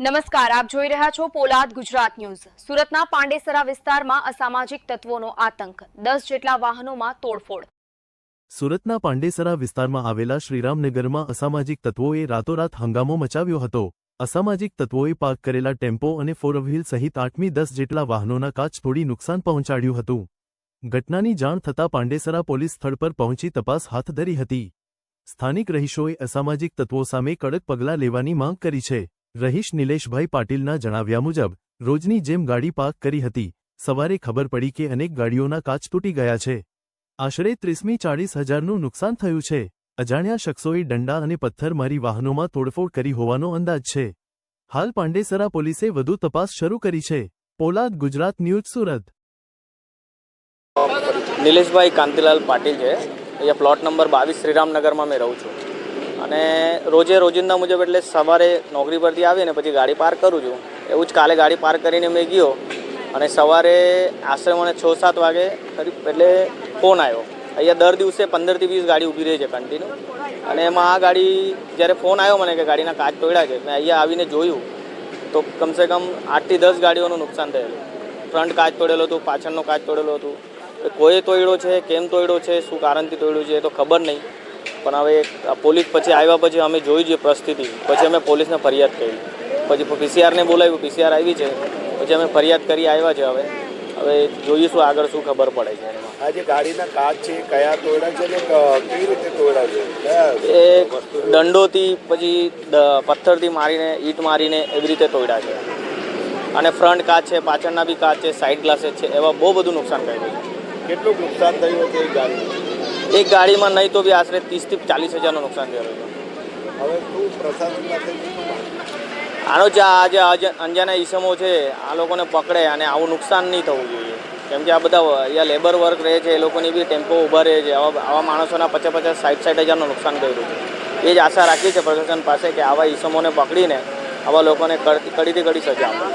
નમસ્કાર, આપ જોઈ રહ્યા છો પોલાદ ગુજરાત ન્યૂઝ. સુરતના પાંડેસરા વિસ્તારમાં અસામાજિક તત્વોનો આતંક. દસ જેટલા વાહનોમાં તોડફોડ. સુરતના પાંડેસરા વિસ્તારમાં આવેલા શ્રીરામનગરમાં અસામાજિક તત્વોએ રાતોરાત હંગામો મચાવ્યો હતો. અસામાજિક તત્વોએ પાર્ક કરેલા ટેમ્પો અને ફોર વ્હીલ સહિત આઠમી દસ જેટલા વાહનોના કાચ તોડી નુકસાન પહોંચાડ્યું હતું. ઘટનાની જાણ થતાં પાંડેસરા પોલીસ સ્થળ પર પહોંચી તપાસ હાથ ધરી હતી. સ્થાનિક રહીશોએ અસામાજિક તત્વો સામે કડક પગલાં લેવાની માંગ કરી છે. રહીશ નિલેશભાઈ પાટીલના જણાવ્યા મુજબ, રોજની જેમ ગાડી પાર્ક કરી હતી, સવારે ખબર પડી કે અનેક ગાડીઓના કાચ તૂટી ગયા છે. આશરે ત્રીસમી ચાળીસ હજારનું નુકસાન થયું છે. અજાણ્યા શખ્સોએ દંડા અને પથ્થર મારી વાહનોમાં તોડફોડ કરી હોવાનો અંદાજ છે. હાલ પાંડેસરા પોલીસે વધુ તપાસ શરૂ કરી છે. પોલાદ ગુજરાત ન્યૂઝ સુરત. નિલેશભાઈ કાંતિલાલ પાટીલ છે. અહીંયા પ્લોટ નંબર બાવીસ શ્રીરામનગરમાં મેં રહું છું. અને રોજે રોજિંદા મુજબ એટલે સવારે નોકરી પરથી આવીને પછી ગાડી પાર્ક કરું છું. એવું જ કાલે ગાડી પાર્ક કરીને મેં ગયો અને સવારે આશરે મને છ સાત વાગે કરી એટલે ફોન આવ્યો. અહીંયા દર દિવસે પંદરથી વીસ ગાડી ઊભી રહી છે કન્ટિન્યુ અને એમાં આ ગાડી જ્યારે ફોન આવ્યો મને કે ગાડીના કાચ તોડ્યા છે, મેં અહીંયા આવીને જોયું તો કમસે કમ આઠથી દસ ગાડીઓનું નુકસાન થયેલું. ફ્રન્ટ કાચ તોડેલો હતું, પાછળનો કાચ તોડેલો હતું. કોઈ તોડ્યો છે, કેમ તોડ્યો છે, શું કારણથી તોડ્યું છે એ તો ખબર નહીં. પણ હવે પોલીસ પછી આવ્યા પછી અમે જોઈ જે પરિસ્થિતિ. પછી અમે પોલીસને ફરિયાદ કરી. પછી પીસીઆરને બોલાવ્યું પીસીઆર આવી છે. પછી અમે ફરિયાદ કરી આવ્યા છે હવે. હવે જોઈશું આગળ શું ખબર પડે છે. આ જે ગાડીના કાચ છે એ કયા તોડ્યા છે ને ક- રીતે તોડ્યા છે? એ દંડોથી પછી પથ્થરથી મારીને ઈંટ મારીને એવી રીતે તોડ્યા છે. અને ફ્રન્ટ કાચ છે પાછળના બી કાચ છે સાઈડ ગ્લાસેસ છે એવા બહુ બધું નુકસાન કર્યું છે. કેટલું નુકસાન થયું હતું એ ગાડી એક ગાડીમાં નહીં તો બી આશરે ત્રીસથી ચાલીસ હજારનું નુકસાન થયેલું? આનો જે આ જે અંજાના ઈસમો છે આ લોકોને પકડે અને આવું નુકસાન નહીં થવું જોઈએ. કેમ કે આ બધા અહીંયા લેબર વર્ક રહે છે એ લોકોની બી ટેમ્પો ઊભા રહે છે. આવા આવા માણસોના પચાસ પચાસ સાઠ સાઠ હજારનું નુકસાન કર્યું છે. એ જ આશા રાખી છે પ્રશાસન પાસે કે આવા ઈસમોને પકડીને આવા લોકોને કડીથી કડી સજા આપે.